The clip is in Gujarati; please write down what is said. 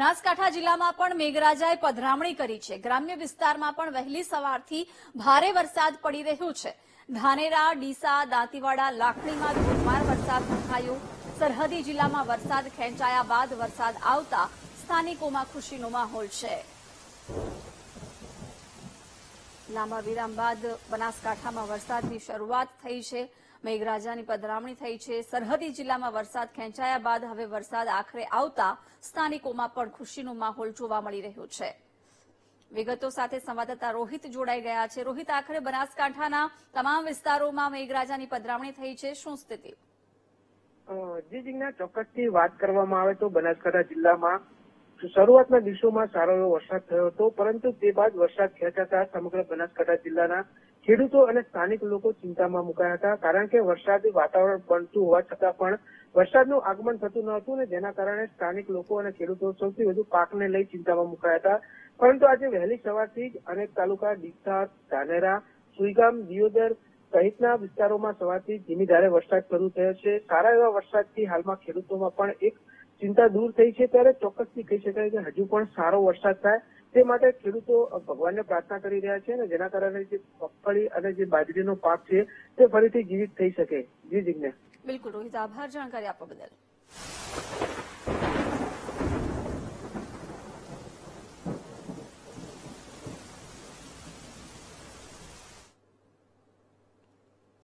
બનાસકાંઠા જિલ્લામાં પણ મેઘરાજાએ પધરામણી કરી છે. ગ્રામ્ય વિસ્તારમાં પણ વહેલી સવારથી ભારે વરસાદ પડી રહ્યો છે. ધાનેરા, ડીસા, દાંતીવાડા, લાખણીમાં ધોધમાર વરસાદ નોંધાયો. સરહદી જિલ્લામાં વરસાદ ખેંચાયા બાદ વરસાદ આવતા સ્થાનિકોમાં ખુશીનો માહોલ છે. લાંબા વિરામ બાદ બનાસકાંઠામાં વરસાદની શરૂઆત થઈ છે. મેઘરાજાની પધરામણી થઈ છે. સરહદી જિલ્લામાં વરસાદ ખેંચાયા બાદ હવે વરસાદ આખરે આવતા સ્થાનિકોમાં પણ ખુશીનો માહોલ જોવા મળી રહ્યો છે. વિગતો સાથે સંવાદદાતા રોહિત જોડાઈ ગયા છે. રોહિત, આખરે બનાસકાંઠાના તમામ વિસ્તારોમાં મેઘરાજાની પધરામણી થઈ છે. શું સ્થિતિ? જી જીજ્ઞા ચોક્કસથી વાત કરવામાં આવે તો બનાસકાંઠા જિલ્લામાં શરૂઆતના દિવસોમાં સારો એવો વરસાદ થયો હતો, પરંતુ તે બાદ વરસાદ ખેંચાતા સમગ્ર બનાસકાંઠા જિલ્લાના ખેડૂતો અને સ્થાનિક લોકો ચિંતામાં મુકાયા હતા, કારણ કે વરસાદી વાતાવરણ બનતું હોવા છતાં પણ વરસાદનું આગમન થતું ન હતું ને જેના કારણે સ્થાનિક લોકો અને ખેડૂતો સૌથી વધુ પાકને લઈ ચિંતામાં મુકાયા હતા. પરંતુ આજે વહેલી સવારથી જ અનેક તાલુકા ડીસા, ધાનેરા, સુઈગામ, દિયોદર સહિતના વિસ્તારોમાં સવારથી ધીમી ધારે વરસાદ શરૂ થયો છે. સારા એવા વરસાદથી હાલમાં ખેડૂતોમાં પણ એક ચિંતા દૂર થઈ છે ત્યારે ચોક્કસથી કહી શકાય કે હજુ પણ સારો વરસાદ થાય તે માટે ખેડૂતો ભગવાનને પ્રાર્થના કરી રહ્યા છે અને જેના કારણે જે મગફળી અને જે બાજરીનો પાક છે તે ફરીથી જીવિત થઈ શકે. જી જિજ્ઞા બિલકુલ, રોહિત, આભાર જાણકારી આપવા બદલ.